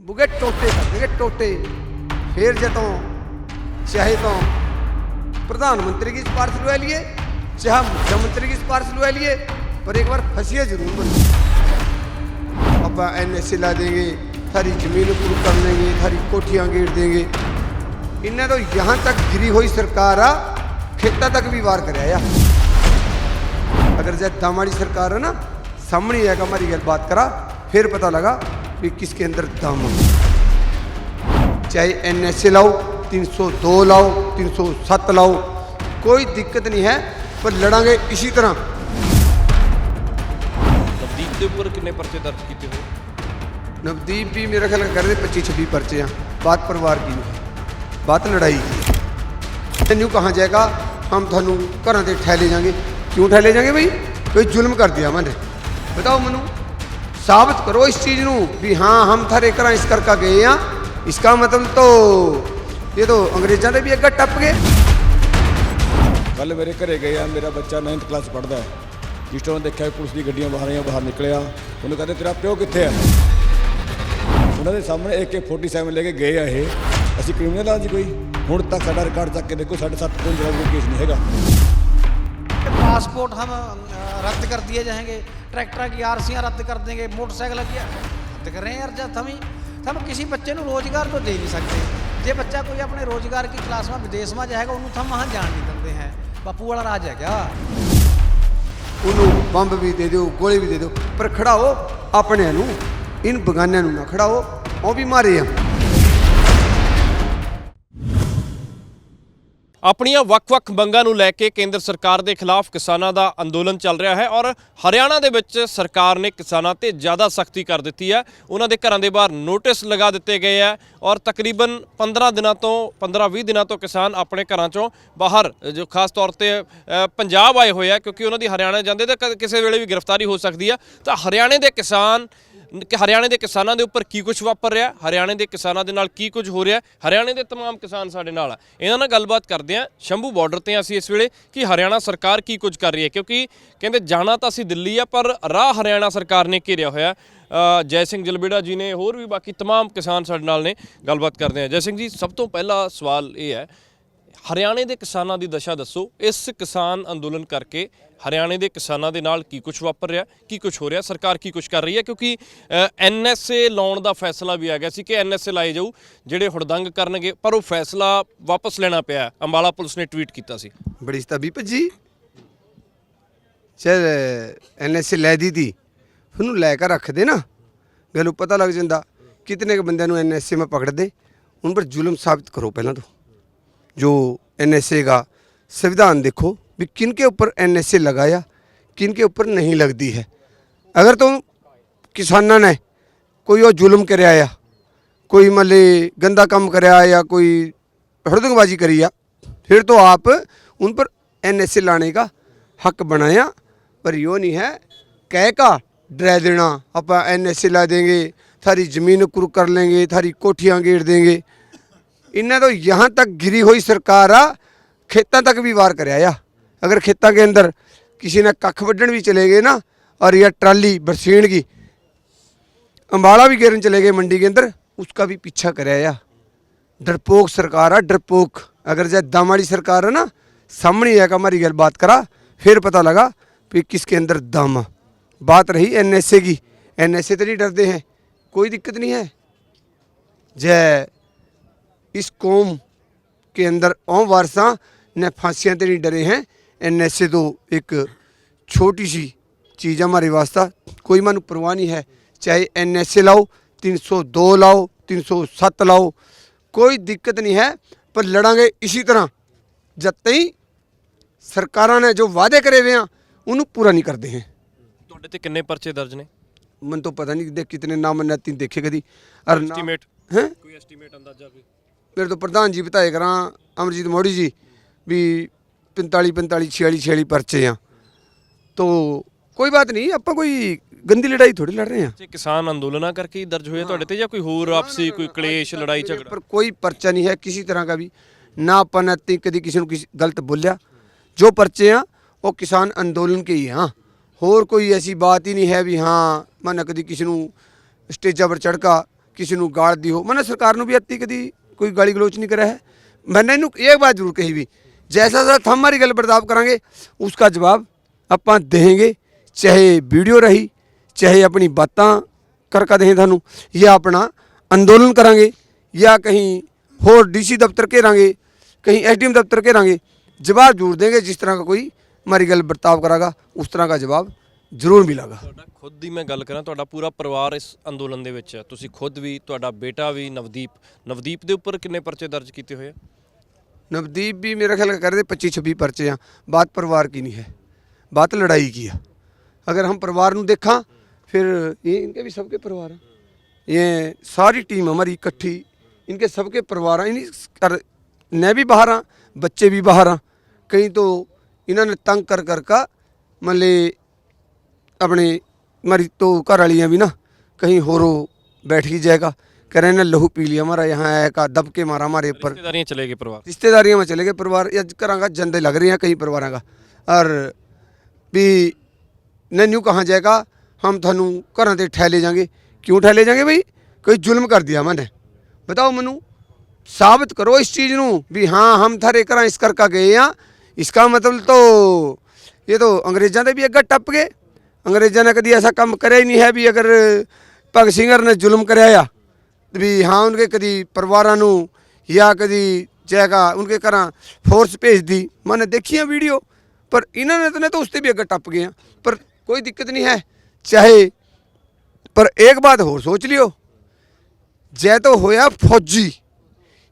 ਬੁਗੇ ਟੋਟੇ ਕਰ ਦੇਗੇ ਟੋਟੇ ਫੇਰ ਜਦੋਂ ਚਾਹੇ ਤਾਂ प्रधान मंत्री की सिफारिश लुआ लिए चाहे मुख्यमंत्री की सिफारिश लुआ लिए पर एक बार फंसिए जरूर बन अब एन एस ला देंगे सारी जमीन पूरी कर देंगे सारी कोठियाँ गेड़ देंगे इन्हें तो यहाँ तक गिरी हुई सरकार आ खेतों तक भी वार कराया अगर जब दम वाली सरकार है ना सामने आएगा हमारी गल बात करा फिर पता लगा कि किसके अंदर दम है चाहे एन एस लाओ 302 लाओ 307 लाओ कोई दिक्कत नहीं है पर लड़ांगे इसी तरह ਨਵਦੀਪ ਦੇ ਉੱਪਰ ਕਿੰਨੇ ਪਰਚੇ ਦਰਜ ਕੀਤੇ ਹੋਏ नवदीप भी मेरा ख्याल कर रहे पच्चीस छब्बीस पर्चे हैं बात परिवार की नहीं बात लड़ाई की तेनू कहाँ जाएगा हम थानू घर से ठह ले जाएंगे क्यों ठह ले जाएंगे भाई कोई जुल्म कर दिया मैंने बताओ मनु साबित करो इस चीज़ नू भी हाँ हम थारे घर इस करके गए हैं इसका मतलब तो ये तो अंग्रेजों के भी अगर टप गए ਕੱਲ ਮੇਰੇ ਘਰੇ ਗਏ ਆ ਮੇਰਾ ਬੱਚਾ 9th ਕਲਾਸ ਪੜ੍ਹਦਾ ਹੈ ਜਿਸ ਤੋਂ ਦੇਖਿਆ ਪੁਲਿਸ ਦੀ ਗੱਡੀਆਂ ਬਾਹਰ ਆਈਆਂ ਬਾਹਰ ਨਿਕਲਿਆ ਉਹਨੂੰ ਕਹਿੰਦੇ ਤੇਰਾ ਪਿਓ ਕਿੱਥੇ ਹੈ ਉਹਨਾਂ ਦੇ ਸਾਹਮਣੇ AK47 ਲੈ ਕੇ ਗਏ ਆ ਇਹ ਅਸੀਂ ਕ੍ਰਿਮੀਨਲ ਆ ਜੀ ਕੋਈ ਹੁਣ ਤੱਕ ਸਾਡਾ ਰਿਕਾਰਡ ਚੱਕ ਕੇ ਦੇਖੋ ਸਾਡੇ 7 ਤੋਂ ਜ਼ਿਆਦਾ ਕੋਈ ਕੇਸ ਨਹੀਂ ਹੈਗਾ पासपोर्ट हम अ, रद्द कर दिए जाएंगे ट्रैक्टर की आरसियाँ रद्द कर देंगे मोटरसाइकिल की रद्द कर रहे हैं यार जब हम ही हम किसी बच्चे ਨੂੰ ਰੋਜ਼ਗਾਰ तो दे नहीं सकते ਜੇ ਬੱਚਾ ਕੋਈ ਆਪਣੇ ਰੋਜ਼ਗਾਰ की क्लास में विदेश में जाएगा ਉਹਨੂੰ ਤਾਂ वहाँ जान नहीं ਦਿੰਦੇ हैं ਬਾਪੂ ਵਾਲਾ ਰਾਜ ਹੈ ਕਿਆ ਉਹਨੂੰ ਬੰਬ ਵੀ ਦੇ ਦਿਓ ਗੋਲੀ ਵੀ ਦੇ ਦਿਓ ਪਰ ਖੜਾਓ ਆਪਣਿਆਂ ਨੂੰ ਇਨ ਬਗਾਨਿਆਂ ਨੂੰ ਨਾ ਖੜਾਓ ਉਹ ਵੀ ਮਾਰੇ ਆ ਆਪਣੀਆਂ ਵੱਖ-ਵੱਖ ਮੰਗਾਂ ਨੂੰ ਲੈ ਕੇ ਕੇਂਦਰ ਸਰਕਾਰ ਦੇ ਖਿਲਾਫ ਕਿਸਾਨਾਂ ਦਾ ਅੰਦੋਲਨ ਚੱਲ ਰਿਹਾ ਹੈ ਔਰ ਹਰਿਆਣਾ ਦੇ ਵਿੱਚ ਸਰਕਾਰ ਨੇ ਕਿਸਾਨਾਂ ਤੇ ਜ਼ਿਆਦਾ ਸਖਤੀ ਕਰ ਦਿੱਤੀ ਹੈ। ਉਹਨਾਂ ਦੇ ਘਰਾਂ ਦੇ ਬਾਹਰ ਨੋਟਿਸ ਲਗਾ ਦਿੱਤੇ ਗਏ ਹੈ ਔਰ ਤਕਰੀਬਨ 15 ਦਿਨਾਂ ਤੋਂ 15-20 ਦਿਨਾਂ ਤੋਂ ਕਿਸਾਨ ਆਪਣੇ ਘਰਾਂ ਚੋਂ ਬਾਹਰ, ਜੋ ਖਾਸ ਤੌਰ ਤੇ ਪੰਜਾਬ ਆਏ ਹੋਏ ਆ ਕਿਉਂਕਿ ਉਹਨਾਂ ਦੀ ਹਰਿਆਣਾ ਜਾਂਦੇ ਤਾਂ ਕ- ਕਿਸੇ ਵੇਲੇ ਵੀ ਗ੍ਰਿਫਤਾਰੀ ਹੋ ਸਕਦੀ ਆ ਤਾਂ ਹਰਿਆਣੇ ਦੇ ਕਿਸਾਨ ਕਿ ਹਰਿਆਣੇ ਦੇ ਕਿਸਾਨਾਂ ਦੇ ਉੱਪਰ ਕੀ ਕੁਝ ਵਾਪਰ ਰਿਹਾ ਹਰਿਆਣੇ ਦੇ ਕਿਸਾਨਾਂ ਦੇ ਨਾਲ ਕੀ ਕੁਝ ਹੋ ਰਿਹਾ ਹਰਿਆਣੇ ਦੇ तमाम ਕਿਸਾਨ ਸਾਡੇ ਨਾਲ ਆ ਇਹਨਾਂ ਨਾਲ ਗੱਲਬਾਤ ਕਰਦੇ ਆ ਸ਼ੰਭੂ ਬਾਰਡਰ ਤੇ ਹਾਂ ਅਸੀਂ ਇਸ ਵੇਲੇ ਕਿ ਹਰਿਆਣਾ ਸਰਕਾਰ ਕੀ ਕੁਝ ਕਰ ਰਹੀ ਹੈ ਕਿਉਂਕਿ ਕਹਿੰਦੇ ਜਾਣਾ ਤਾਂ ਅਸੀਂ ਦਿੱਲੀ ਆ ਪਰ ਰਾਹ ਹਰਿਆਣਾ ਸਰਕਾਰ ਨੇ ਘੇਰਿਆ ਹੋਇਆ ਅ, ਜੈ ਸਿੰਘ ਜਲਬੇੜਾ ਜੀ ਨੇ ਹੋਰ ਵੀ ਬਾਕੀ तमाम ਕਿਸਾਨ ਸਾਡੇ ਨਾਲ ਨੇ ਗੱਲਬਾਤ ਕਰਦੇ ਆ ਜੈ ਸਿੰਘ ਜੀ ਸਭ ਤੋਂ ਪਹਿਲਾ ਸਵਾਲ ਇਹ ਹੈ ਹਰਿਆਣੇ ਦੇ ਕਿਸਾਨਾਂ ਦੀ ਦਸ਼ਾ ਦੱਸੋ। ਇਸ ਕਿਸਾਨ ਅੰਦੋਲਨ ਕਰਕੇ ਹਰਿਆਣੇ ਦੇ ਕਿਸਾਨਾਂ ਦੇ ਨਾਲ ਕੀ ਕੁਝ ਵਾਪਰ ਰਿਹਾ, ਕੀ ਕੁਝ ਹੋ ਰਿਹਾ, ਸਰਕਾਰ ਕੀ ਕੁਝ ਕਰ ਰਹੀ ਹੈ? ਕਿਉਂਕਿ ਐਨਐਸਏ ਲਾਉਣ ਦਾ ਫੈਸਲਾ ਵੀ ਆ ਗਿਆ ਸੀ ਕਿ ਐਨਐਸਏ ਲਾਏ ਜਾਊ, ਜਿਹੜੇ ਹੁੜਦੰਗ ਕਰਨਗੇ, ਪਰ ਉਹ ਫੈਸਲਾ ਵਾਪਸ ਲੈਣਾ ਪਿਆ ਅੰਬਾਲਾ ਪੁਲਿਸ ਨੇ ਟਵੀਟ ਕੀਤਾ ਸੀ। ਬੜੀ ਤਬੀਬ ਜੀ ਚਲ ਐਨਐਸਏ ਲੈ ਦਿੱਤੀ ਉਹਨੂੰ ਲੈ ਕੇ ਰੱਖ ਦੇ ਨਾ। ਨੂੰ ਪਤਾ ਲੱਗ ਜਾਂਦਾ, ਕਿਤਨੇ ਕੁ ਬੰਦਿਆਂ ਨੂੰ ਐਨਐਸਏ ਮੈਂ ਪਕੜ ਦੇ। ਉਹਨਾਂ ਪਰ ਜ਼ੁਲਮ ਸਾਬਤ ਕਰੋ ਪਹਿਲਾਂ ਤੋਂ। जो एनएसए का संविधान देखो, भी किन के ऊपर एनएसए लगाया किन के ऊपर नहीं लगती है। अगर तुम किसाना ने कोई और जुल्म कराया कोई मले गंदा काम कर या कोई हड़दंगबाजी करी आ, फिर तो आप उन पर एनएसए लाने का हक बनाया, पर यो नहीं है, कह का, डरा देना, आप एनएसए ला देंगे, थारी ज़मीन कुर कर लेंगे, थारी कोठियाँ गेड़ देंगे इन्हें तो यहाँ तक गिरी हुई सरकार आ, खेतों तक भी वार कराया अगर खेतों के अंदर किसी ने कख वड्डन भी चले गए ना, और यह ट्राली बरसीन की अम्बाला भी गिरन चले गए मंडी के अंदर, उसका भी पीछा कराया डरपोक सरकार है डरपोक। अगर जब दम वाली सरकार है ना, सामने आएगा हमारी गल बात करा, फिर पता लगा कि किसके अंदर दम बात रही एनएसए की। एनएसए तो नहीं डरते हैं, कोई दिक्कत नहीं है। जय इस कौम के अंदर ओम वारसा ने फांसियाँ तो नहीं डरे हैं एनएसए तो एक छोटी सी चीज़ है हमारे वास्ता कोई मानो परवाह नहीं है चाहे एनएसए लाओ 302 लाओ 307 लाओ कोई दिक्कत नहीं है पर लड़ांगे इसी तरह जब तई सरकारों ने जो वादे करे हुए हैं उन्हें पूरा नहीं करते हैं ਤੁਹਾਡੇ ਤੇ ਕਿੰਨੇ ਪਰਚੇ ਦਰਜ ਨੇ मन तो पता नहीं देख कितने नाम मैंने तीन देखे कभी और नाम- ਐਸਟੀਮੇਟ हैं ਕੋਈ ਐਸਟੀਮੇਟ ਅੰਦਾਜ਼ਾ ਕੋਈ ਮੇਰੇ ਤੋਂ ਪ੍ਰਧਾਨ ਜੀ ਬਤਾਏ ਕਰਾਂ ਅਮਰਜੀਤ ਮੋੜੀ ਜੀ ਵੀ 45 45 46 46 ਪਰਚੇ ਆ। ਤੋ ਕੋਈ ਬਾਤ ਨਹੀਂ ਆਪਾਂ ਕੋਈ ਗੰਦੀ ਲੜਾਈ ਥੋੜੀ ਲੜ ਰਹੇ ਆ। ਤੇ ਕਿਸਾਨ ਅੰਦੋਲਨਾਂ ਕਰਕੇ ਹੀ ਦਰਜ ਹੋਏ ਆ ਤੁਹਾਡੇ ਤੇ ਜਾਂ ਕੋਈ ਹੋਰ ਆਪਸੀ ਕੋਈ ਕਲੇਸ਼ ਲੜਾਈ ਝਗੜਾ? ਪਰ ਕੋਈ ਪਰਚਾ ਨਹੀਂ ਹੈ ਕਿਸੇ ਤਰ੍ਹਾਂ ਦਾ ਵੀ। ਨਾ ਆਪਾਂ ਨੇ ਤੀ ਕਦੀ ਕਿਸੇ ਨੂੰ ਕਿਸੇ ਗਲਤ ਬੋਲਿਆ। ਜੋ ਪਰਚੇ ਆ ਉਹ ਕਿਸਾਨ ਅੰਦੋਲਨ ਕੇ ਹੀ ਆ। ਹੋਰ ਕੋਈ ਐਸੀ ਬਾਤ ਹੀ ਨਹੀਂ ਹੈ ਵੀ ਹਾਂ ਮੈਂ ਨਾ ਕਦੀ ਕਿਸੇ ਨੂੰ ਸਟੇਜਾਂ ਪਰ ਚੜ੍ਹਕਾ ਕਿਸੇ ਨੂੰ ਗਾਲ ਦੀ ਹੋ। ਮੈਨੇ ਸਰਕਾਰ ਨੂੰ ਵੀ ਅੱਤੀ ਕਦੀ ਕੋਈ ਗਾਲੀ ਗਲੋਚ ਨਹੀਂ ਕਰਿਆ ਹੈ मैंने ਇਹਨੂੰ ਇਹ ਬਾਤ ਜ਼ਰੂਰ ਕਹੀ ਵੀ ਜੈਸਾ ਸਾ हम हमारी गल बर्ताव करेंगे उसका जवाब ਆਪਾਂ ਦੇਵਾਂਗੇ ਚਾਹੇ ਵੀਡੀਓ ਰਹੀ ਚਾਹੇ ਆਪਣੀ ਬਾਤਾਂ ਕਰਕੇ ਦੇਂ ਤੁਹਾਨੂੰ ਜਾਂ ਆਪਣਾ ਅੰਦੋਲਨ ਕਰਾਂਗੇ ਜਾਂ ਕਹੀਂ ਹੋਰ ਡੀਸੀ ਦਫ਼ਤਰ ਘੇਰਾਂਗੇ कहीं एसडीएम दफ्तर घेरांगे जवाब जरूर देंगे जिस तरह का कोई हमारी गल बर्ताव करागा उस तरह का जवाब जरूर मिलेगा ਤੁਹਾਡਾ ਖੁਦ ਦੀ ਮੈਂ ਗੱਲ ਕਰਾਂ ਤੁਹਾਡਾ ਪੂਰਾ ਪਰਿਵਾਰ ਇਸ ਅੰਦੋਲਨ ਦੇ ਵਿੱਚ ਹੈ ਤੁਸੀਂ ਖੁਦ ਵੀ ਤੁਹਾਡਾ ਬੇਟਾ ਵੀ ਨਵਦੀਪ ਨਵਦੀਪ ਦੇ ਉੱਪਰ ਕਿੰਨੇ ਪਰਚੇ ਦਰਜ ਕੀਤੇ ਹੋਏ ਆ नवदीप भी मेरा ख्याल कर रहे पच्चीस छब्बीस पर्चे हैं बात परिवार की नहीं है बात लड़ाई की है अगर हम परिवार ਨੂੰ देखा फिर ये इनके भी सबके परिवार हैं ये सारी टीम हमारी इकट्ठी इनके सबके परिवार हैं इन्हीं कर मैं भी बाहर हाँ बच्चे भी बाहर हाँ कहीं तो इन्होंने तंग कर कर का मतलब अपने हमारी तो घर वालियाँ भी ना कहीं होरो बैठ ही जाएगा कह रहे हैं ना लहू पी लिया हमारा यहाँ आया का दब के मारा हमारे ऊपर ਰਿਸ਼ਤੇਦਾਰੀਆਂ ਚਲੇ ਗਏ ਪਰਿਵਾਰ रिश्तेदारियों में चले गए परिवार या घरां जंदे लग रही हैं कई परिवारों का और भी नन्यू कहाँ जाएगा हम थानू घर से ठह ले जाएंगे क्यों ठह ले जाएंगे भाई कोई जुल्म कर दिया मैंने बताओ मनु साबित करो इस चीज़ नू भी हाँ हम थारे घर इस करके गए हैं इसका मतलब तो ये तो अंग्रेजों के भी अगर टप ਅੰਗਰੇਜ਼ਾਂ ਨੇ ਕਦੀ ਐਸਾ ਕੰਮ ਕਰਿਆ ਹੀ ਨਹੀਂ ਹੈ ਵੀ ਅਗਰ ਭਗਤ ਸਿੰਘਰ ਨੇ ਜ਼ੁਲਮ ਕਰਿਆ ਆ ਵੀ ਹਾਂ ਉਹਨਕੇ ਕਦੀ ਪਰਿਵਾਰਾਂ ਨੂੰ ਜਾਂ ਕਦੀ ਜੈਗਾ ਉਹਨਕੇ ਘਰਾਂ ਫੋਰਸ ਭੇਜਦੀ। ਮੈਂ ਦੇਖੀਆਂ ਵੀਡੀਓ ਪਰ ਇਹਨਾਂ ਨੇ ਤਾਂ ਉਸ ਤੇ ਵੀ ਅੱਗੇ ਟੱਪ ਗਏ ਪਰ ਕੋਈ ਦਿੱਕਤ ਨਹੀਂ ਹੈ, ਚਾਹੇ ਪਰ पर एक बात और सोच लियो जै तो होया फौजी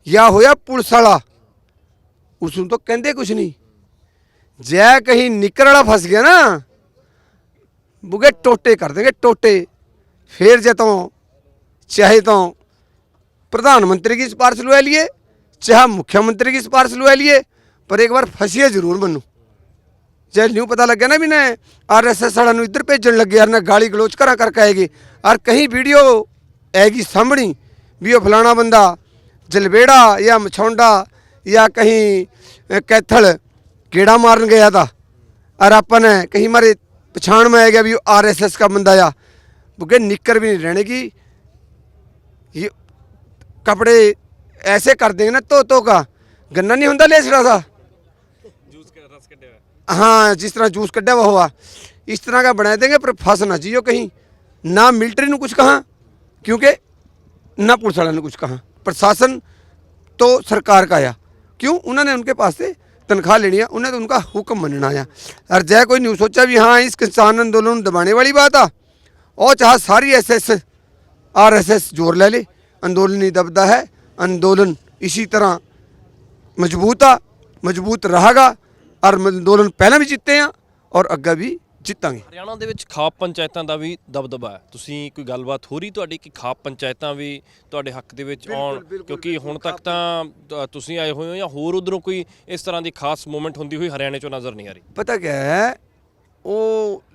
या होया पुलिस वाला उसू ਤਾਂ ਕਹਿੰਦੇ कुछ ਨਹੀਂ। ਜੈ कहीं निकर ਵਾਲਾ ਫਸ ਗਿਆ ਨਾ बुगे टोटे कर देंगे टोटे फिर जे तो चाहे तो प्रधानमंत्री की सिफारिश लुआ लिए चाहे मुख्यमंत्री की सिफारिश लुआ लिए पर एक बार फसिए जरूर मनु ਜੇ ਨਿਊ ਪਤਾ ਲੱਗਿਆ ਨਾ ਵੀ ਨੇ ਆਰਐਸਐਸ ਵਾਲਿਆਂ ਨੂੰ ਇੱਧਰ ਭੇਜਣ ਲੱਗੇ ਯਾਰ ਨਾ ਗਾਲੀ ਗਲੋਚ ਕਰਾਂ ਕਰਕੇ ਆਏਗੀ ਔਰ ਕਹੀਂ ਵੀਡੀਓ ਆਏਗੀ ਸਾਹਮਣੀ ਵੀ ਉਹ ਫਲਾਣਾ ਬੰਦਾ ਜਲਵੇੜਾ ਜਾਂ ਮਛੌਂਡਾ ਜਾਂ ਕਹੀਂ ਅ, ਕੈਥਲ ਗੇੜਾ ਮਾਰਨ ਗਿਆ था और अपन है कहीं हमारे पछाण में आ गया भी आरएसएस का बंदा या बुके निकर भी नहीं रहने की ये कपड़े ऐसे कर देंगे ना तो तो का गन्ना नहीं होता लेसड़ा सा ਜੂਸ का रस ਕੱਢਿਆ ਹੋਇਆ हाँ जिस तरह जूस कड्ढा हुआ हुआ इस तरह का बना देंगे पर फंस ना चाहिए कहीं ना मिलिट्री ने कुछ कहा क्योंकि ना पुलिस वाले ने कुछ कहा प्रशासन तो सरकार का आया क्यों उन्होंने उनके पास से तनख्वाह लेनी है उन्हें तो उनका हुक्म मनना आया और जय कोई नहीं सोचा भी हाँ इस किसान आंदोलन को दबाने वाली बात आ और चाह सारी S S R S S जोर ले ले अंदोलन नहीं दबदा है अंदोलन इसी तरह मजबूत आ मजबूत रहेगा और अंदोलन पहले भी जीते हैं और अग्गे भी जीतांगे ਹਰਿਆਣਾ ਦੇ ਵਿੱਚ ਖਾਪ ਪੰਚਾਇਤਾਂ ਦਾ ਵੀ ਦਬਦਬਾ ਹੈ ਤੁਸੀਂ ਕੋਈ ਗੱਲਬਾਤ ਹੋ ਰਹੀ ਤੁਹਾਡੀ ਕਿ ਖਾਪ ਪੰਚਾਇਤਾਂ ਵੀ ਤੁਹਾਡੇ ਹੱਕ ਦੇ ਵਿੱਚ ਆਉਣ ਕਿਉਂਕਿ ਹੁਣ ਤੱਕ ਤਾਂ ਅ, ਤੁਸੀਂ ਆਏ ਹੋਏ ਹੋ ਜਾਂ ਹੋਰ ਉਧਰੋਂ ਕੋਈ ਇਸ ਤਰ੍ਹਾਂ ਦੀ ਖਾਸ ਮੂਵਮੈਂਟ ਹੁੰਦੀ ਹੋਈ ਹਰਿਆਣੇ ਚੋਂ ਨਜ਼ਰ ਨਹੀਂ ਆ ਰਹੀ पता क्या है वो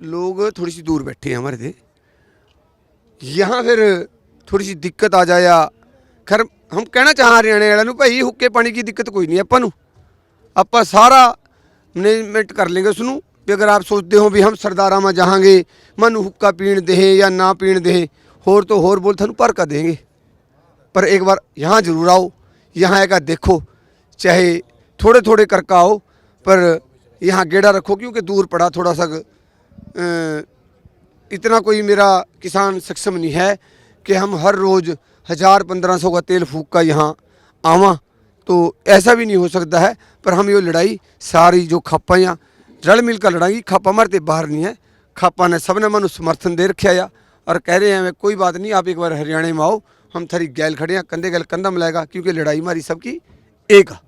लोग थोड़ी सी दूर बैठे हैं हमारे थे यहाँ फिर थोड़ी सी दिक्कत आ जाया खैर हम कहना चाह हरियाणे वाले ਨੂੰ ਭਾਈ ਹੁੱਕੇ ਪਾਣੀ की दिक्कत कोई नहीं ਆਪਾਂ ਨੂੰ ਆਪਾਂ ਸਾਰਾ मैनेजमेंट कर लेंगे उसनू भी अगर आप सोचते हो भी हम सरदारा में जाएँगे मन हुक्का पीण दे या ना पीण दे होर तो होर बोल थानू भर कर देंगे। पर एक बार यहाँ ज़रूर आओ, यहाँ एक देखो, चाहे थोड़े थोड़े करके आओ, पर यहाँ गेड़ा रखो, क्योंकि दूर पड़ा थोड़ा सा इतना कोई मेरा किसान सक्षम नहीं है कि हम हर रोज़ हज़ार पंद्रह सौ का तेल फूक का यहाँ आवा तो ऐसा भी नहीं हो सकता है, पर हम ये लड़ाई सारी जो खापा या रल मिल कर लड़ाई खापा हमारे ते बाहर नहीं है खापा ने सब ने मनु समर्थन दे रखा या और कह रहे हैं कोई बात नहीं आप एक बार हरियाणा में आओ हम थारी गैल खड़े हैं कंधे गैल कंधा मिलाएगा क्योंकि लड़ाई हमारी सबकी एक है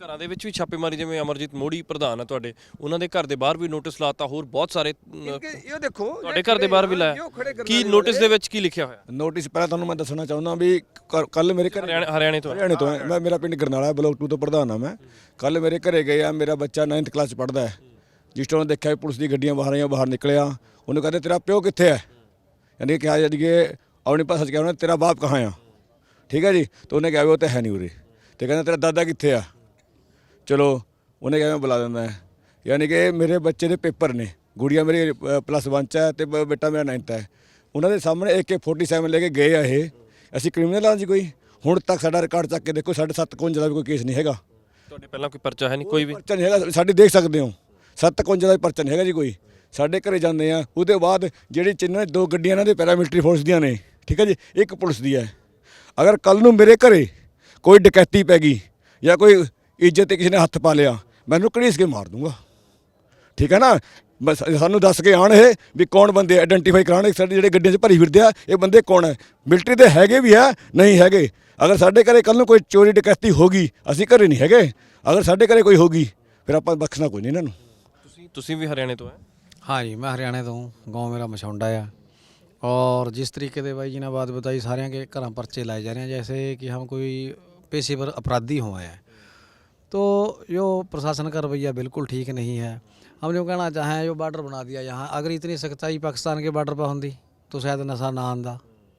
ਘਰਾਂ ਦੇ ਵਿੱਚ ਵੀ ਛਾਪੇਮਾਰੀ ਜਿਵੇਂ ਅਮਰਜੀਤ ਮੋੜੀ ਪ੍ਰਧਾਨ ਹੈ ਤੁਹਾਡੇ ਉਹਨਾਂ ਦੇ ਘਰ ਦੇ ਬਾਹਰ ਵੀ ਨੋਟਿਸ ਲਾਤਾ ਹੋਰ ਬਹੁਤ ਸਾਰੇ ਅ, ये देखो ਤੁਹਾਡੇ ਘਰ ਦੇ ਬਾਹਰ ਵੀ ਲਾਇਆ ਕੀ ਨੋਟਿਸ ਦੇ ਵਿੱਚ ਕੀ ਲਿਖਿਆ ਹੋਇਆ ਨੋਟਿਸ ਪਹਿਲਾਂ ਤੁਹਾਨੂੰ ਮੈਂ ਦੱਸਣਾ ਚਾਹੁੰਦਾ ਵੀ ਕੱਲ ਮੇਰੇ ਘਰੇ ਹਰਿਆਣਾ ਹਰਿਆਣੇ ਤੋਂ ਹੈ। ਹਰਿਆਣੇ ਤੋਂ ਹੈ। ਮੈਂ ਮੇਰਾ ਪਿੰਡ ਗਰਨਾਲਾ ਬਲੋਕ 2 ਤੋਂ ਪ੍ਰਧਾਨ ਆ ਮੈਂ ਕੱਲ ਮੇਰੇ ਘਰੇ ਗਏ ਆ ਮੇਰਾ ਬੱਚਾ 9th ਕਲਾਸ ਚ ਪੜਦਾ ਹੈ ਜਿਸ ਤੋਂ ਉਹਨੇ ਦੇਖਿਆ ਪੁਲਿਸ ਦੀ ਗੱਡੀਆਂ ਬਾਹਰ ਆਈਆਂ ਬਾਹਰ ਨਿਕਲਿਆ। ਉਹਨੂੰ ਕਹਿੰਦੇ ਤੇਰਾ ਪਿਓ ਕਿੱਥੇ ਹੈ? ਯਾਨੀ ਕਿ ਕਿਹਾ ਜਾਦੀ ਕਿ ਆਪਣੀ ਭਾਸ਼ਾ ਚ ਕਹਿੰਦਾ ਤੇਰਾ ਬਾਪ ਕਹਾਂ ਆ? ਠੀਕ ਹੈ ਜੀ? ਤਾਂ ਉਹਨੇ ਕਿਹਾ ਵੀ ਉਹ ਤਾਂ ਹੈ ਨਹੀਂ ਉਰੇ। ਤੇ ਕਹਿੰਦਾ ਤੇਰਾ ਦਾਦਾ ਕਿੱਥੇ ਆ? ਚਲੋ ਉਹਨੇ ਕਿਹਾ ਮੈਂ ਬੁਲਾ ਦਿੰਦਾ ਹੈ। ਯਾਨੀ ਕਿ ਮੇਰੇ ਬੱਚੇ ਦੇ ਪੇਪਰ ਨੇ। ਗੁੜੀਆ ਮੇਰੀ ਪਲੱਸ 1 ਚ ਹੈ ਤੇ ਬ- ਬੇਟਾ ਮੇਰਾ 9th ਹੈ। ਉਹਨਾਂ ਦੇ ਸਾਹਮਣੇ AK47 ਲੈ ਕੇ ਗਏ ਆ ਇਹ। ਅਸੀਂ ਕ੍ਰਿਮੀਨਲ ਹਾਂ ਜੀ ਕੋਈ? ਹੁਣ ਤੱਕ ਸਾਡਾ ਰਿਕਾਰਡ ਚੱਕ ਕੇ ਦੇਖੋ ਸਾਡੇ 751 ਦਾ ਵੀ ਕੋਈ ਕੇਸ ਨਹੀਂ ਹੈਗਾ। ਤੁਹਾਡੇ ਪਹਿਲਾਂ ਕੋਈ ਪਰਚਾ ਹੈ ਨਹੀਂ ਕੋਈ ਵੀ? ਪਰਚਾ ਨਹੀਂ ਹੈਗਾ ਸਾਡੇ ਦੇਖ ਸਕਦੇ ਹੋ। 751 ਦਾ ਵੀ ਪਰਚਾ ਨਹੀਂ ਹੈਗਾ ਜੀ ਕੋਈ। ਸਾਡੇ ਘਰੇ ਜਾਂਦੇ ਆ, ਉਹਦੇ ਬਾਅਦ ਜਿਹੜੇ ਚਿੰਨਾਂ ਦੋ ਗੱਡੀਆਂ ਇਹਨਾਂ ਦੇ ਪੈਰਾਮਿਲਟਰੀ ਫੋਰਸ ਦੀਆਂ ਨੇ, ਠੀਕ ਹੈ ਜੀ, ਇੱਕ ਪੁਲਿਸ ਦੀ ਹੈ। ਅਗਰ ਕੱਲ ਨੂੰ ਮੇਰੇ ਘਰੇ ਕੋਈ ਡਕੈਤੀ ਪੈ ਗਈ ਜਾਂ ਕੋਈ ਇੱਜ਼ਤ ਤੇ ਕਿਸੇ ਨੇ ਹੱਥ ਪਾ ਲਿਆ, ਮੈਨੂੰ ਘੜੀਸ ਕੇ ਮਾਰ ਦੂੰਗਾ। ਠੀਕ ਹੈ ਨਾ? ਬਸ ਸਾਨੂੰ ਦੱਸ ਕੇ ਆਣ ਇਹ ਵੀ ਕੌਣ ਬੰਦੇ ਆਇਡੈਂਟੀਫਾਈ ਕਰਾਉਣ ਸਾਡੇ ਜਿਹੜੇ ਗੱਡੀਆਂ 'ਚ ਭਰੀ ਫਿਰਦੇ ਆ, ਇਹ ਬੰਦੇ ਕੌਣ ਹੈ? ਮਿਲਟਰੀ ਦੇ ਹੈਗੇ ਵੀ ਆ, ਨਹੀਂ ਹੈਗੇ। ਅਗਰ ਸਾਡੇ ਘਰੇ ਕੱਲ ਨੂੰ ਕੋਈ ਚੋਰੀ ਡਕੈਤੀ ਹੋਗੀ ਅਸੀਂ ਘਰੇ ਨਹੀਂ ਹੈਗੇ। ਅਗਰ ਸਾਡੇ ਘਰੇ ਕੋਈ ਹੋਗੀ ਫਿਰ ਆਪਾਂ ਬਖਸ਼ਣਾ ਕੋਈ ਨਹੀਂ ਇਹਨਾਂ ਨੂੰ। ਤੁਸੀਂ ਤੁਸੀਂ ਵੀ ਹਰਿਆਣੇ ਤੋਂ ਹੈ हाँ जी मैं हरियाणा तो हूँ गांव मेरा मछौंडा है और जिस तरीके से भाई जी ने बात बताई सारे के घर पर्चे लाए जा रहे हैं जैसे कि हम कोई पेशेवर अपराधी हुए हैं तो जो प्रशासन का रवैया बिल्कुल ठीक नहीं है हम जो कहना चाहें जो बॉर्डर बना दिया यहाँ अगर इतनी सख्ताई पाकिस्तान के बॉर्डर पर होंगी तो शायद नशा ना आंदा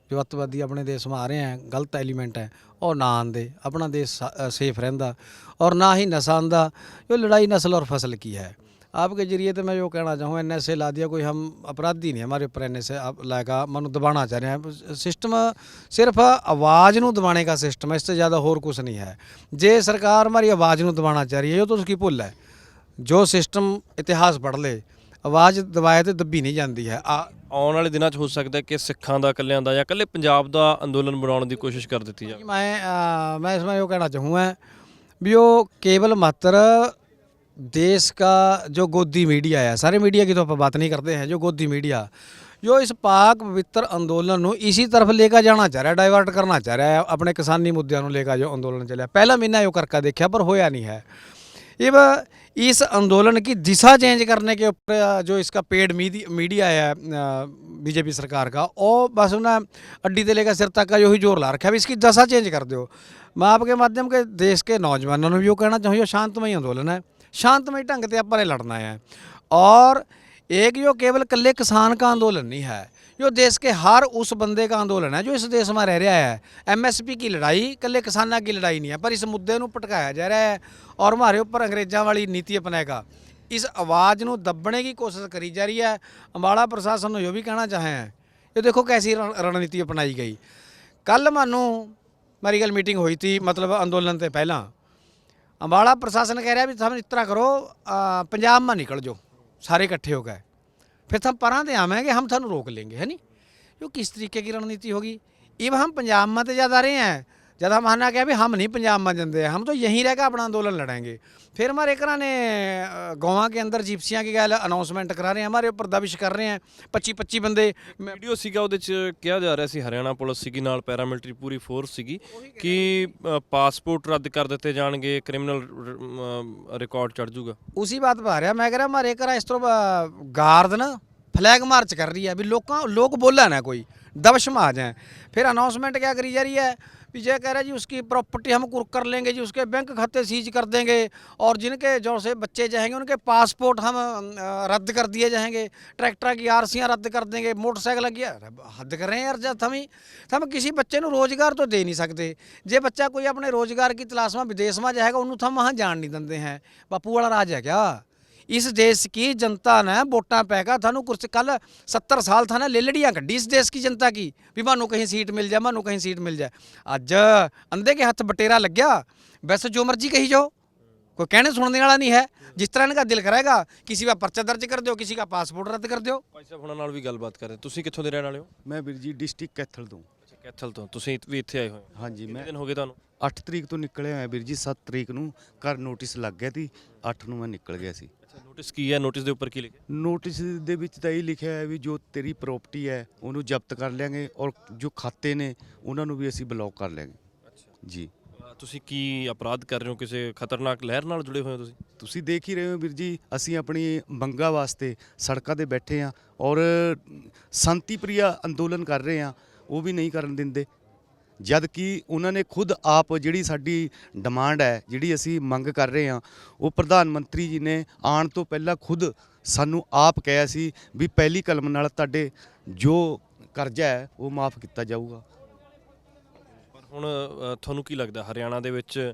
जो अतवादी अपने देश में आ रहे हैं गलत एलिमेंट है और ना आंदे अपना देश सा- अ, सेफ रहता और ना ही नशा आंदा जो लड़ाई नस्ल और फसल की है आपके जरिए तो मैं जो कहना चाहूँ एन एस ए ला दिया कोई हम अपराधी नहीं हमारे ऊपर एन एस ए लाएगा मन दबाना चाह रहे हैं। सिस्टम सिर्फ आवाज़ ਨੂੰ ਦਬਾਣੇ ਦਾ ਸਿਸਟਮ ਹੈ ਇਸ ਤੋਂ ਜ਼ਿਆਦਾ ਹੋਰ ਕੁਝ ਨਹੀਂ ਹੈ ਜੇ ਸਰਕਾਰ ਹਮਾਰੀ ਆਵਾਜ਼ ਨੂੰ ਦਬਾਣਾ ਚਾਹ ਰਹੀ ਹੈ ਉਹ ਤਾਂ ਉਸकी ਭੁੱਲ ਹੈ ਜੋ ਸਿਸਟਮ ਇਤਿਹਾਸ ਪੜ੍ਹ ਲੇ ਆਵਾਜ਼ ਦਬਾਏ ਤੇ ਦੱਬੀ ਨਹੀਂ ਜਾਂਦੀ ਹੈ ਆਉਣ ਵਾਲੇ ਦਿਨਾਂ 'ਚ ਹੋ ਸਕਦਾ ਕਿ ਸਿੱਖਾਂ ਦਾ ਕੱਲਿਆਂ ਦਾ ਜਾਂ ਕੱਲੇ ਪੰਜਾਬ ਦਾ ਅੰਦੋਲਨ ਬਣਾਉਣ ਦੀ ਕੋਸ਼ਿਸ਼ ਕਰ ਦਿੱਤੀ ਜਾਵੇ। ਮੈਂ ਮੈਂ ਇਸ ਵਾਰ ਇਹ ਕਹਿਣਾ ਚਾਹੂੰਗਾ ਵੀ ਉਹ ਕੇਵਲ ਮਾਤਰ देश का जो गोदी मीडिया है सारे मीडिया की तो आप बात नहीं करते हैं जो गोदी मीडिया जो इस पाक पवित्र अंदोलन ਨੂੰ इसी तरफ लेकर जाना चाह रहा है डाइवर्ट करना चाह रहा है अपने किसानी मुद्दों ਨੂੰ लेकर जो अंदोलन चला पहला महीना यो करके देखा पर होया नहीं है अब इस आंदोलन की दिशा चेंज करने के ऊपर जो इसका पेड मीडिया है बीजेपी सरकार का वो बस उन्हें अड्डी से लेकर सिर तक का जो ही जोर ला रखा है अब इसकी दशा चेंज कर दो मैं आपके माध्यम के देश के नौजवानों ने भी वो कहना चाहूँ ये शांतमय आंदोलन है शांतमय ढंग से अपन ने लड़ना है और एक जो केवल कल्ले किसान का आंदोलन नहीं है जो देश के हर उस बंदे का आंदोलन है जो इस देश में रह रहा है एमएसपी की लड़ाई कल्ले किसाना की लड़ाई नहीं है पर इस मुद्दे को भटकाया जा रहा है और हमारे ऊपर अंग्रेज़ों वाली नीति अपनाएगा इस आवाज़ को दबने की कोशिश करी जा रही है अम्बाड़ा प्रशासन यो भी कहना चाहे हैं ये देखो कैसी रणनीति अपनाई गई कल मानू मेरी गल मीटिंग हुई थी मतलब आंदोलन से पहला ਅੰਬਾਲਾ ਪ੍ਰਸ਼ਾਸਨ ਕਹਿ ਰਿਹਾ ਵੀ ਸਾਨੂੰ ਇਸ ਤਰ੍ਹਾਂ ਕਰੋ ਪੰਜਾਬ ਮਾ ਨਿਕਲ ਜਾਓ ਸਾਰੇ ਇਕੱਠੇ ਹੋ ਗਏ फिर हम परा से आवेंगे हम थानू रोक लेंगे है नहीं जो किस तरीके की रणनीति होगी इब हम पंजाब में तो ज़्यादा रहे हैं जब हम हना क्या भी हम नहीं पंजाब में जंदे हम तो यहीं रहकर अपना आंदोलन लड़ेंगे फिर हमारे घरा ने गाँव के अंदर जिप्सियाँ की गल अनाउंसमेंट करा रहे हैं हमारे ऊपर दबिश कर रहे हैं पच्ची पच्ची बंदे मैं- ਵੀਡੀਓ ਸੀਗਾ ਉਹਦੇ 'ਚ ਕਿਹਾ ਜਾ ਰਿਹਾ ਸੀ ਹਰਿਆਣਾ ਪੁਲਿਸ ਸੀਗੀ ਨਾਲ ਪੈਰਾਮਿਲਟਰੀ ਪੂਰੀ ਫੋਰਸ ਸੀਗੀ ਕਿ ਅ, ਪਾਸਪੋਰਟ ਰੱਦ ਕਰ ਦਿੱਤੇ ਜਾਣਗੇ ਕ੍ਰਿਮੀਨਲ ਰਿਕਾਰਡ ਚੜ ਜਾਊਗਾ ਉਸੀ ਬਾਤ ਪਾ ਰਿਹਾ ਮੈਂ ਕਹ ਰਿਹਾ ਮਾਰੇ ਘਰਾਂ ਇਸ ਤਰ੍ਹਾਂ ਗਾਰਡ ਨਾ ਫਲੈਗ ਮਾਰਚ ਕਰ ਰਹੀ ਹੈ ਵੀ ਲੋਕਾਂ ਲੋਕ ਬੋਲਾ ਨਾ ਕੋਈ दबश में आ जाएं फिर अनाउंसमेंट क्या करी जा रही है भी ये कह रहा है जी उसकी प्रॉपर्टी हम कुर्क कर लेंगे जी उसके बैंक खाते सीज कर देंगे और जिनके जो से बच्चे जाएंगे उनके पासपोर्ट हम अ, रद्द कर दिए जाएंगे ट्रैक्टर की आरसियाँ रद्द कर देंगे मोटरसाइकिल की अरे हद कर रहे हैं यार जब हम ही हम किसी बच्चे ਨੂੰ ਰੋਜ਼ਗਾਰ तो दे नहीं सकते ਜੇ ਬੱਚਾ ਕੋਈ ਆਪਣੇ ਰੋਜ਼ਗਾਰ की तलाश में विदेश में जाएगा ਉਹਨੂੰ ਤਾਂ वहाँ जान नहीं ਦਿੰਦੇ हैं ਬਾਪੂ ਵਾਲਾ ਰਾਜ ਹੈ क्या इस देश की जनता ने वोटा पैगा थानू कुछ कल सत्तर साल था ना लेलड़ियाँ कड्डी इस देश की जनता की भी मानो कहीं सीट मिल जाए मानो कहीं सीट मिल जाए अज अंधे के हथ बटेरा लग गया वैसे जो मर्जी कही जाओ कोई कहने सुनने वाला नहीं है जिस तरह इनका दिल करेगा किसी का पर्चा दर्ज कर दो किसी का पासपोर्ट रद्द कर दो ਭਾਈ ਸਾਹਿਬ ਹੁਣਾਂ ਨਾਲ ਵੀ ਗੱਲਬਾਤ ਕਰਦੇ ਤੁਸੀਂ ਕਿੱਥੋਂ ਦੇ ਰਹਿਣ ਵਾਲੇ ਹੋ ਮੈਂ ਵੀਰ ਜੀ ਡਿਸਟ੍ਰਿਕਟ ਕੈਥਲ ਤੋਂ ਅੱਛਾ ਕੈਥਲ ਤੋਂ ਤੁਸੀਂ ਵੀ ਇੱਥੇ ਆਏ ਹੋਏ ਹੋ ਹਾਂਜੀ ਕਿੰਨੇ ਮੈਂ ਦਿਨ ਹੋ ਗਏ ਤੁਹਾਨੂੰ 8 ਤਰੀਕ ਤੋਂ ਨਿਕਲਿਆ ਹੋਇਆ ਵੀਰ ਜੀ 7 ਤਰੀਕ ਨੂੰ ਘਰ ਨੋਟਿਸ ਲੱਗ ਗਿਆ ਸੀ 8 ਨੂੰ ਮੈਂ ਨਿਕਲ ਗਿਆ ਸੀ ਅੱਛਾ ਨੋਟਿਸ ਕੀ ਹੈ? ਨੋਟਿਸ ਦੇ ਉੱਪਰ ਕੀ ਲਿਖਿਆ? ਨੋਟਿਸ ਦੇ ਵਿੱਚ ਤਾਂ ਇਹ ਲਿਖਿਆ ਹੈ ਵੀ ਜੋ ਤੇਰੀ ਪ੍ਰਾਪਰਟੀ ਹੈ ਉਹਨੂੰ ਜ਼ਬਤ ਕਰ ਲਿਆਂਗੇ ਔਰ ਜੋ ਖਾਤੇ ਨੇ ਉਹਨਾਂ ਨੂੰ ਵੀ ਅਸੀਂ ਬਲੌਕ ਕਰ ਲਿਆਂਗੇ। ਅੱਛਾ। ਜੀ। ਤੁਸੀਂ ਕੀ ਅਪਰਾਧ ਕਰ ਰਹੇ ਹੋ? ਕਿਸੇ ਖਤਰਨਾਕ ਲਹਿਰ ਨਾਲ ਜੁੜੇ ਹੋਏ ਹੋ ਤੁਸੀਂ? ਤੁਸੀਂ ਦੇਖ ਹੀ ਰਹੇ ਹੋ ਵੀਰ ਜੀ ਅਸੀਂ ਆਪਣੀ ਮੰਗਾ ਵਾਸਤੇ ਸੜਕਾਂ ਤੇ ਬੈਠੇ ਆ ਔਰ ਸ਼ਾਂਤੀ ਪ੍ਰਿਆ ਅੰਦੋਲਨ ਕਰ ਰਹੇ ਆ ਉਹ ਵੀ ਨਹੀਂ ਕਰਨ ਦਿੰਦੇ। ਜਦ ਕਿ ਉਹਨਾਂ ਨੇ ਖੁਦ ਆਪ ਜਿਹੜੀ ਸਾਡੀ ਡਿਮਾਂਡ ਹੈ ਜਿਹੜੀ ਅਸੀਂ ਮੰਗ ਕਰ ਰਹੇ ਹਾਂ ਉਹ ਪ੍ਰਧਾਨ ਮੰਤਰੀ ਜੀ ਨੇ ਆਉਣ ਤੋਂ ਪਹਿਲਾਂ ਖੁਦ ਸਾਨੂੰ ਆਪ ਕਿਹਾ ਸੀ ਵੀ ਪਹਿਲੀ ਕਲਮ ਨਾਲ ਤੁਹਾਡੇ ਜੋ ਕਰਜ਼ਾ ਹੈ ਉਹ ਮਾਫ ਕੀਤਾ ਜਾਊਗਾ। ਪਰ ਹੁਣ ਅ, ਤੁਹਾਨੂੰ ਕੀ ਲੱਗਦਾ? ਹਰਿਆਣਾ ਦੇ ਵਿੱਚ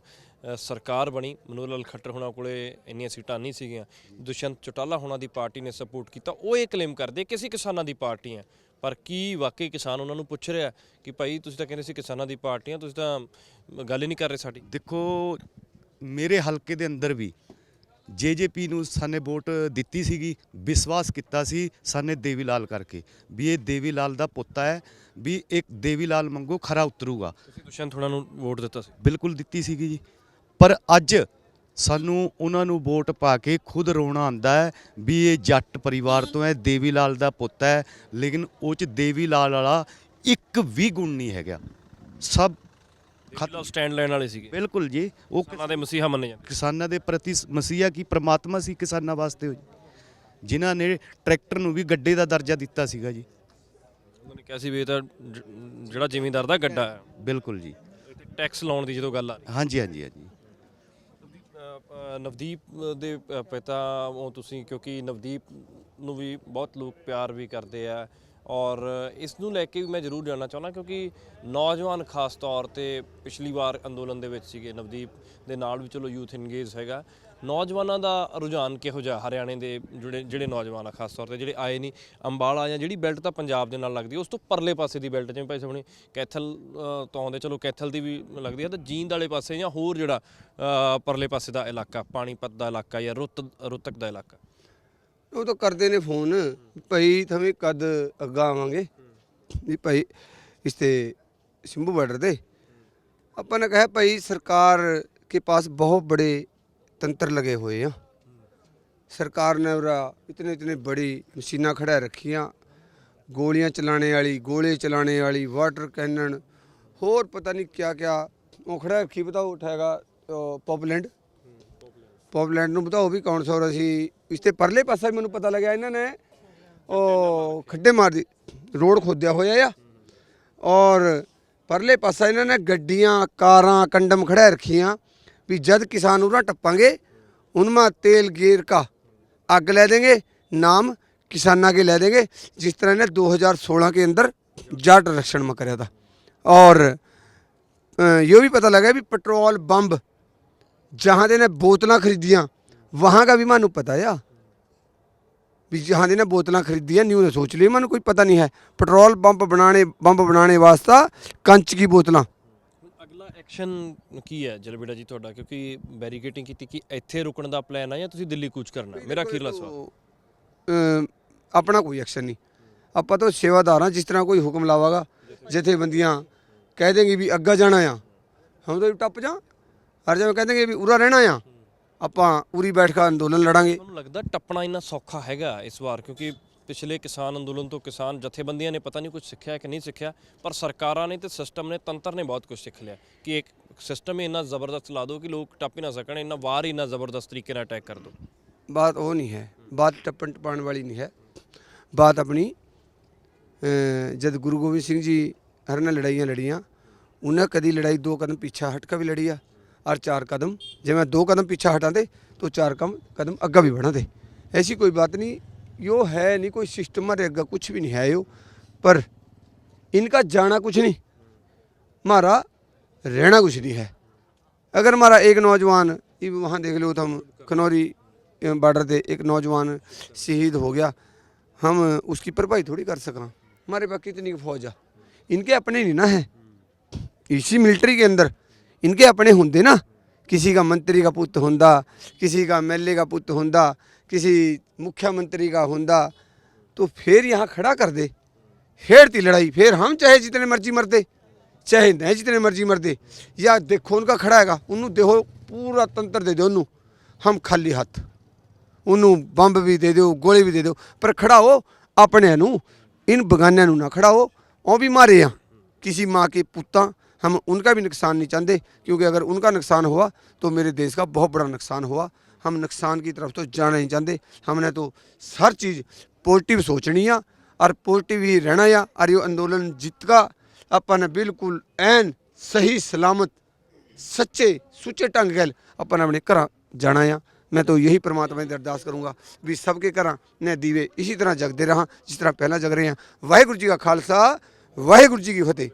ਅ, ਸਰਕਾਰ ਬਣੀ। ਮਨੋਹਰ ਲਾਲ ਖੱਟਰ ਹੋਣਾ ਕੋਲੇ ਇੰਨੀਆਂ ਸੀਟਾਂ ਨਹੀਂ ਸੀਗੀਆਂ। ਦੁਸ਼ਯੰਤ ਚੌਟਾਲਾ ਹੋਣਾ ਦੀ ਪਾਰਟੀ ਨੇ ਸਪੋਰਟ ਕੀਤਾ। ਉਹ ਇਹ ਕਲੇਮ ਕਰਦੇ ਕਿ ਅਸੀਂ ਕਿਸਾਨਾਂ ਦੀ ਪਾਰਟੀ ਹੈ। ਪਰ ਕੀ ਵਾਕਈ ਕਿਸਾਨ ਉਹਨਾਂ ਨੂੰ ਪੁੱਛ ਰਿਹਾ ਕਿ ਭਾਈ ਤੁਸੀਂ ਤਾਂ ਕਹਿੰਦੇ ਸੀ ਕਿਸਾਨਾਂ ਦੀ ਪਾਰਟੀਆਂ ਤੁਸੀਂ ਤਾਂ ਗੱਲ ਹੀ ਨਹੀਂ ਕਰ ਰਹੇ ਸਾਡੀ? ਦੇਖੋ ਮੇਰੇ ਹਲਕੇ ਦੇ ਅੰਦਰ ਵੀ ਜੇਜੇਪੀ ਨੂੰ ਸਾਨੇ ਵੋਟ ਦਿੱਤੀ ਸੀਗੀ ਵਿਸ਼ਵਾਸ ਕੀਤਾ ਸੀ ਸਾਨੇ ਦੇਵੀ ਲਾਲ ਕਰਕੇ ਵੀ ਇਹ ਦੇਵੀ ਲਾਲ ਦਾ ਪੁੱਤ ਹੈ ਵੀ ਇੱਕ ਦੇਵੀ ਲਾਲ ਮੰਗੋ ਖਰਾ ਉਤਰੂਗਾ। ਤੁਸੀਂ ਦੁਸ਼ਯੰਤ ਹੁਣਾਂ ਨੂੰ ਵੋਟ ਦਿੱਤਾ ਸੀ। ਬਿਲਕੁਲ ਦਿੱਤੀ ਸੀਗੀ ਜੀ। ਪਰ ਅੱਜ ਸਾਨੂੰ ਉਹਨਾਂ ਨੂੰ ਵੋਟ ਪਾ ਕੇ ਖੁਦ ਰੋਣਾ ਆਂਦਾ ਹੈ ਵੀ ਇਹ ਜੱਟ ਪਰਿਵਾਰ ਤੋਂ ਹੈ ਦੇਵੀ ਲਾਲ ਦਾ ਪੁੱਤ ਹੈ। ਲੇਕਿਨ ਉਹ ਚ ਦੇਵੀ ਲਾਲ ਵਾਲਾ ਇੱਕ ਵੀ ਗੁਣ ਨਹੀਂ ਹੈਗਾ। ਸਭ ਖਤਮ ਸਟੈਂਡ ਲੈਣ ਵਾਲੇ ਸੀਗੇ। ਬਿਲਕੁਲ ਜੀ। ਉਹ ਕਿਸਾਨਾਂ ਦੇ ਮਸੀਹਾ ਮੰਨੇ ਜਾਂਦੇ। ਕਿਸਾਨਾਂ ਦੇ ਪ੍ਰਤੀ ਮਸੀਹਾ ਕੀ ਪ੍ਰਮਾਤਮਾ ਸੀ ਕਿਸਾਨਾਂ ਵਾਸਤੇ ਜਿਨ੍ਹਾਂ ਨੇ ਟਰੈਕਟਰ ਨੂੰ ਵੀ ਗੱਡੇ ਦਾ ਦਰਜਾ ਦਿੱਤਾ ਸੀਗਾ ਜੀ। ਉਹਨਾਂ ਨੇ ਕਿਹਾ ਸੀ ਵੀ ਇਹ ਤਾਂ ਜਿਹੜਾ ਜ਼ਿਮੀਂਦਾਰ ਦਾ ਗੱਡਾ ਹੈ। ਬਿਲਕੁਲ ਜੀ। ਟੈਕਸ ਲਾਉਣ ਦੀ ਜਦੋਂ ਗੱਲ ਆ ਰਹੀ। ਹਾਂਜੀ ਹਾਂਜੀ ਹਾਂਜੀ। ਨਵਦੀਪ ਦੇ ਪਿਤਾ ਉਹ ਤੁਸੀਂ, ਕਿਉਂਕਿ ਨਵਦੀਪ ਨੂੰ ਵੀ ਬਹੁਤ ਲੋਕ ਪਿਆਰ ਵੀ ਕਰਦੇ ਆ। ਔਰ ਇਸ ਨੂੰ ਲੈ ਕੇ ਵੀ ਮੈਂ ਜ਼ਰੂਰ ਜਾਣਨਾ ਚਾਹੁੰਦਾ ਕਿਉਂਕਿ ਨੌਜਵਾਨ ਖਾਸ ਤੌਰ ਤੇ ਪਿਛਲੀ ਵਾਰ ਅੰਦੋਲਨ ਦੇ ਵਿੱਚ ਸੀਗੇ ਨਵਦੀਪ ਦੇ ਨਾਲ ਵੀ ਚਲੋ ਯੂਥ ਇੰਗੇਜ ਹੈਗਾ। ਨੌਜਵਾਨਾਂ ਦਾ ਰੁਝਾਨ ਕਿਹੋ ਜਿਹਾ? ਹਰਿਆਣੇ ਦੇ ਜਿਹੜੇ ਜਿਹੜੇ ਨੌਜਵਾਨ ਆ ਖਾਸ ਤੌਰ ਤੇ ਜਿਹੜੇ ਆਏ ਨਹੀਂ ਅੰਬਾਲਾ ਜਾਂ ਜਿਹੜੀ ਬੈਲਟ ਤਾਂ ਪੰਜਾਬ ਦੇ ਨਾਲ ਲੱਗਦੀ ਹੈ, ਉਸ ਤੋਂ ਪਰਲੇ ਪਾਸੇ ਦੀ ਬੈਲਟ ਜਿਵੇਂ ਭਾਈ ਸਾਹਮਣੇ ਕੈਥਲ ਤੋਂ ਆਉਂਦੇ ਚਲੋ ਕੈਥਲ ਦੀ ਵੀ ਲੱਗਦੀ ਹੈ ਤਾਂ ਜੀਂਦ ਵਾਲੇ ਪਾਸੇ ਜਾਂ ਹੋਰ ਜਿਹੜਾ ਪਰਲੇ ਪਾਸੇ ਦਾ ਇਲਾਕਾ ਪਾਣੀਪਤ ਦਾ ਇਲਾਕਾ ਜਾਂ ਰੁੱਤ ਰੁੱਤਕ ਦਾ ਇਲਾਕਾ। ਉਹ ਤਾਂ ਕਰਦੇ ਨੇ ਫੋਨ। ਭਾਈ ਥਵੇਂ ਕਦ ਅੱਗਾ ਆਵਾਂਗੇ? ਵੀ ਭਾਈ ਇਸ ਤੇ ਸਿੰਭੂ ਬਾਰਡਰ ਦੇ ਆਪਾਂ ਨੇ ਕਿਹਾ ਭਾਈ ਸਰਕਾਰ ਕੇ ਪਾਸ ਬਹੁਤ ਬੜੇ ਤੰਤਰ ਲਗੇ ਹੋਏ ਆ। ਸਰਕਾਰ ਨੇ ਉਹਰਾ ਇਤਨੇ ਇਤਨੇ ਬੜੀ ਮਸ਼ੀਨਾਂ ਖੜਾ ਰੱਖੀਆਂ। ਗੋਲੀਆਂ ਚਲਾਣੇ ਵਾਲੀ ਗੋਲੇ ਚਲਾਣੇ ਵਾਲੀ ਵਾਟਰ ਕੈਨਨ ਹੋਰ ਪਤਾ ਨਹੀਂ ਕਿਆ ਕਿਆ ਉਹ ਖੜਾ ਰੱਖੀ ਬਤਾਓ ਉਠਾਏਗਾ ਪੋਪਲੈਂਡ। ਪੋਪਲੈਂਡ। ਨੂੰ ਬਤਾਓ ਵੀ ਕੌਣ ਸਾ ਔਰ ਅਸੀਂ ਇਸ ਤੇ ਪਰਲੇ ਪਾਸਾ ਵੀ ਮੈਨੂੰ ਪਤਾ ਲੱਗਿਆ ਇਹਨਾਂ ਨੇ ਉਹ ਖੱਡੇ ਮਾਰ ਦੀ ਰੋਡ ਖੋਦਿਆ ਹੋਇਆ ਆ ਔਰ ਪਰਲੇ ਪਾਸਾ ਇਹਨਾਂ ਨੇ ਗੱਡੀਆਂ ਕਾਰਾਂ ਕੰਡਮ ਖੜਾ ਰੱਖੀਆਂ ਵੀ ਜਦ ਕਿਸਾਨ ਉਰਾ ਟੱਪਾਂਗੇ ਉਨਮਾ तेल गिर का आग ले देंगे नाम किसाना के ले देंगे जिस तरह ने 2016 के अंदर जाट आरक्षण में कराया था और अ, ये भी पता लगा भी पेट्रोल बम्ब जहाँ ਦੇ ਨੇ ਬੋਤਲਾਂ ਵਹਾਂ ਦਾ ਵੀ ਮੈਨੂੰ ਪਤਾ ਆ ਵੀ ਜਹਾਂ ਦੇ ਨੇ ਬੋਤਲਾਂ ਖਰੀਦੀਆਂ ਨਿਊ ਨੇ ਸੋਚ ਲਈ ਮੈਨੂੰ ਕੋਈ ਪਤਾ ਨਹੀਂ ਹੈ ਪੈਟਰੋਲ ਪੰਪ ਬਣਾਣੇ ਬੰਬ ਬਣਾਣੇ ਵਾਸਤਾ ਕੰਚ ਕੀ ਬੋਤਲਾਂ ਅਗਲਾ ਐਕਸ਼ਨ ਕੀ ਹੈ ਜਲਬੇੜਾ ਜੀ ਤੁਹਾਡਾ ਕਿਉਂਕਿ ਬੈਰੀਕੇਟਿੰਗ ਕੀਤੀ ਕਿ ਇੱਥੇ ਰੁਕਣ ਦਾ ਪਲਾਨ ਹੈ ਜਾਂ ਤੁਸੀਂ ਦਿੱਲੀ ਕੂਚ ਕਰਨਾ? ਮੇਰਾ ਅਖੀਰਲਾ ਸਵਾਲ ਆਪਣਾ ਕੋਈ ਐਕਸ਼ਨ ਨਹੀਂ ਆਪਾਂ ਤਾਂ ਸੇਵਾਦਾਰ ਹਾਂ ਜਿਸ ਤਰ੍ਹਾਂ ਕੋਈ ਹੁਕਮ ਲਾਵਾਗਾ ਜਥੇਬੰਦੀਆਂ ਕਹਿ ਦੇਂਗੇ ਵੀ ਅੱਗਾ ਜਾਣਾ ਆ ਹਮ ਤਾਂ ਟੱਪ ਜਾ ਹਰ ਜਗ੍ਹਾ ਕਹਿ ਦੇਂਗੇ ਵੀ ਉਰਾ ਰਹਿਣਾ ਆ ਆਪਾਂ ਉਰੀ ਬੈਠ ਕੇ ਅੰਦੋਲਨ ਲੜਾਂਗੇ। ਤੁਹਾਨੂੰ ਲੱਗਦਾ ਟੱਪਣਾ ਇੰਨਾ ਸੌਖਾ ਹੈਗਾ ਇਸ ਵਾਰ? ਕਿਉਂਕਿ ਪਿਛਲੇ ਕਿਸਾਨ ਅੰਦੋਲਨ ਤੋਂ ਕਿਸਾਨ ਜਥੇਬੰਦੀਆਂ ਨੇ ਪਤਾ ਨਹੀਂ ਕੁਝ ਸਿੱਖਿਆ ਕਿ ਨਹੀਂ ਸਿੱਖਿਆ ਪਰ ਸਰਕਾਰਾਂ ਨੇ ਤੇ ਸਿਸਟਮ ਨੇ ਤੰਤਰ ਨੇ ਬਹੁਤ ਕੁਝ ਸਿੱਖ ਲਿਆ ਕਿ ਇੱਕ ਸਿਸਟਮ ਹੀ ਇੰਨਾ ਜ਼ਬਰਦਸਤ ਲਾ ਦਿਓ ਕਿ ਲੋਕ ਟੱਪ ਹੀ ਨਾ ਸਕਣ ਇੰਨਾ ਵਾਰ ਹੀ ਇੰਨਾ ਜ਼ਬਰਦਸਤ ਤਰੀਕੇ ਨਾਲ ਅਟੈਕ ਕਰ ਦਿਓ ਬਾਤ ਉਹ ਨਹੀਂ ਹੈ। ਬਾਤ ਟੱਪਣ ਟਪਾਉਣ ਵਾਲੀ ਨਹੀਂ ਹੈ। ਬਾਤ ਆਪਣੀ ਜਦ ਗੁਰੂ ਗੋਬਿੰਦ ਸਿੰਘ ਜੀ ਹਰ ਨਾਲ ਲੜਾਈਆਂ ਲੜੀਆਂ ਉਹਨਾਂ ਕਦੀ ਲੜਾਈ ਦੋ ਕਦਮ ਪਿੱਛਾ ਹਟ ਕੇ ਵੀ ਲੜੀ ਆ। ਔਰ ਚਾਰ ਕਦਮ ਜੇ मैं दो कदम पीछा हटाते तो चार कम कदम अग्गा भी बढ़ाते ऐसी कोई बात नहीं यो है नहीं कोई सिस्टम अरे अग्गा कुछ भी नहीं है यो पर इनका जाना कुछ नहीं हमारा रहना कुछ नहीं है अगर हमारा एक नौजवान ये वहाँ देख लो तो हम खनौरी बॉर्डर पे एक नौजवान शहीद हो गया हम उसकी भरपाई थोड़ी कर सका हमारे पास कितनी फौज आ इनके अपने नहीं ना है इसी मिलिट्री के अंदर इनके अपने होंगे ना किसी का मंत्री का पुत्र होंदा किसी का एम का पुत्र होंदा किसी मुख्यमंत्री का होंदा तो फिर यहाँ खड़ा कर दे फिर थी लड़ाई फिर हम चाहे जितने मर्जी मरते चाहे नहीं जितने मर्जी मरते या देखो उनका खड़ा हैगा उन्होंने देखो पूरा तंत्र दे दो उन्होंने हम खाली हथ ਉਹਨੂੰ ਬੰਬ ਵੀ ਦੇ ਦਿਓ ਗੋਲੇ ਵੀ ਦੇ ਦਿਓ ਪਰ ਖੜਾਓ ਆਪਣਿਆਂ ਨੂੰ ਇਨ ਬਗਾਨਿਆਂ ਨੂੰ ਨਾ ਖੜਾਓ ਉਹ भी मारे हैं किसी माँ के पुता हम उनका भी नुकसान नहीं चाहते, क्योंकि अगर उनका नुकसान हुआ तो मेरे देश का बहुत बड़ा नुकसान हुआ। हम नुकसान की तरफ़ तो जाना नहीं चाहते। हमने तो हर चीज़ पॉजिटिव सोचनी आ और पॉजिटिव ही रहना आ और ये आंदोलन जितका अपन बिल्कुल एन सही, सलामत, सच्चे सुचे ढंग गल अपन अपने घर जाना आ मैं तो यही परमात्मा की अरदास करूँगा भी सबके घर ने दीवे इसी तरह जगते रहा, जिस तरह पहला जग रहे हैं। वाहगुरू जी का खालसा, वाहगुरू जी की फतेह।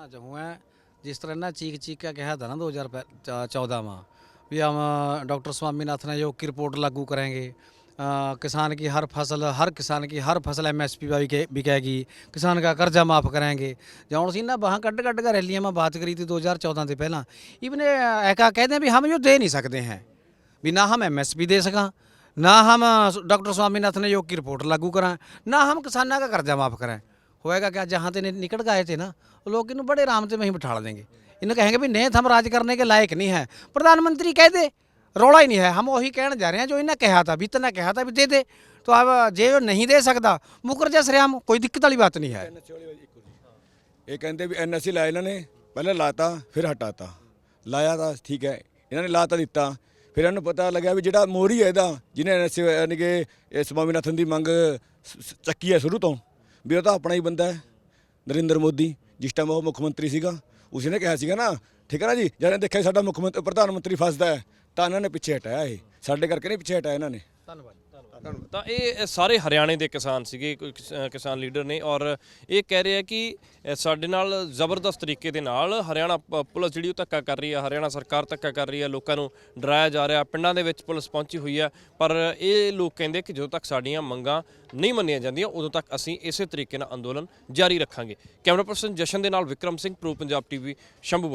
बताना चाहूँगा जिस तरह ना चीख चीख का कहा था ना 2014 में भी हम डॉक्टर स्वामीनाथन आयोग की रिपोर्ट लागू करेंगे आ, किसान की हर फसल हर किसान की हर फसल एम एस पी पर बिकेगी किसान का कर्जा माफ़ करेंगे जौन सिंह ना वहाँ कट कट कर रैलियाँ में बात करी थी 2014 से पहला इवन ऐका कहते हैं भी हम जो दे नहीं सकते हैं भी ना हम एम एस पी दे सकें ना हम डॉक्टर स्वामीनाथन आयोग की रिपोर्ट लागू कराएं ना हम किसानों का कर्जा माफ़ कराएं होएगा क्या जहाँ से नि- निकल गए थे ना वो लोग इन्हें बड़े आराम से वहीं बिठा देंगे इन्हें कहेंगे भी नहीं हम राज करने के लायक नहीं है प्रधानमंत्री कह दे रौला ही नहीं है हम वही कहने जा रहे हैं जो इन्हें कहा था भी इतना कहा था भी दे दे तो अब जे जो नहीं दे सकता मुकर जा सरेआम कोई दिक्कत वाली बात नहीं है ਇਹ ਕਹਿੰਦੇ ਵੀ ਐਨਐਸਸੀ ਲਾਇਆ ਇਹਨਾਂ ਨੇ ਪਹਿਲਾਂ ਲਾਤਾ ਫਿਰ ਹਟਾਤਾ ਲਾਇਆ ਤਾਂ ਠੀਕ ਹੈ ਇਹਨਾਂ ਨੇ ਲਾਤਾ ਦਿੱਤਾ ਫਿਰ ਇਹਨਾਂ ਨੂੰ ਪਤਾ ਲੱਗਿਆ ਵੀ ਜਿਹੜਾ ਮੋਰੀ ਹੈ ਇਹਦਾ ਜਿਹਨੇ ਐਨਐਸਸੀ ਯਾਨੀ ਕਿ ਇਹ ਸਵਾਮੀਨਾਥਨ ਦੀ ਮੰਗ ਸ- ਸ- ਚੱਕੀ ਹੈ ਸ਼ੁਰੂ ਤੋਂ ਵੀ ਉਹ ਤਾਂ ਆਪਣਾ ਹੀ ਬੰਦਾ ਹੈ। ਨਰਿੰਦਰ ਮੋਦੀ, ਜਿਸ ਟਾਈਮ ਉਹ ਮੁੱਖ ਮੰਤਰੀ ਸੀਗਾ ਉਸ ਨੇ ਕਿਹਾ ਸੀਗਾ ਨਾ, ਠੀਕ ਹੈ ਨਾ ਜੀ, ਜਦੋਂ ਦੇਖਿਆ ਸਾਡਾ ਮੁੱਖ ਮੰਤਰੀ ਪ੍ਰਧਾਨ ਮੰਤਰੀ ਫਸਦਾ ਹੈ, ਤਾਂ ਇਹਨਾਂ ਨੇ ਪਿੱਛੇ ਹਟਾਇਆ ਇਹ। ਸਾਡੇ ਕਰਕੇ ਨਹੀਂ ਪਿੱਛੇ ਹਟਾਇਆ ਇਹਨਾਂ ਨੇ। ਧੰਨਵਾਦ। ਤਾਂ ਇਹ ਸਾਰੇ ਹਰਿਆਣੇ ਦੇ ਕਿਸਾਨ ਸੀਗੇ ਕਿਸਾਨ ਲੀਡਰ ਨੇ ਔਰ ਇਹ ਕਹਿ ਰਹੇ ਆ ਕਿ ਸਾਡੇ ਨਾਲ ਜ਼ਬਰਦਸਤ ਤਰੀਕੇ ਦੇ ਨਾਲ ਹਰਿਆਣਾ ਪ- ਪੁਲਿਸ ਜਿਹੜੀ ਉਹ ਧੱਕਾ ਕਰ ਰਹੀ ਹੈ ਹਰਿਆਣਾ ਸਰਕਾਰ ਧੱਕਾ ਕਰ ਰਹੀ ਹੈ ਲੋਕਾਂ ਨੂੰ ਡਰਾਇਆ ਜਾ ਰਿਹਾ ਪਿੰਡਾਂ ਦੇ ਵਿੱਚ ਪੁਲਿਸ ਪਹੁੰਚੀ ਹੋਈ ਹੈ ਪਰ ਇਹ ਲੋਕ ਕਹਿੰਦੇ ਕਿ ਜਦੋਂ ਤੱਕ ਸਾਡੀਆਂ ਮੰਗਾਂ ਨਹੀਂ ਮੰਨੀਆਂ ਜਾਂਦੀਆਂ ਉਦੋਂ ਤੱਕ ਅਸੀਂ ਇਸੇ ਤਰੀਕੇ ਨਾਲ ਅੰਦੋਲਨ ਜਾਰੀ ਰੱਖਾਂਗੇ। ਕੈਮਰਾ ਪਰਸਨ ਜਸ਼ਨ ਦੇ ਨਾਲ ਵਿਕਰਮ ਸਿੰਘ ਪ੍ਰੋ ਪੰਜਾਬ ਟੀਵੀ ਸ਼ੰਭੂ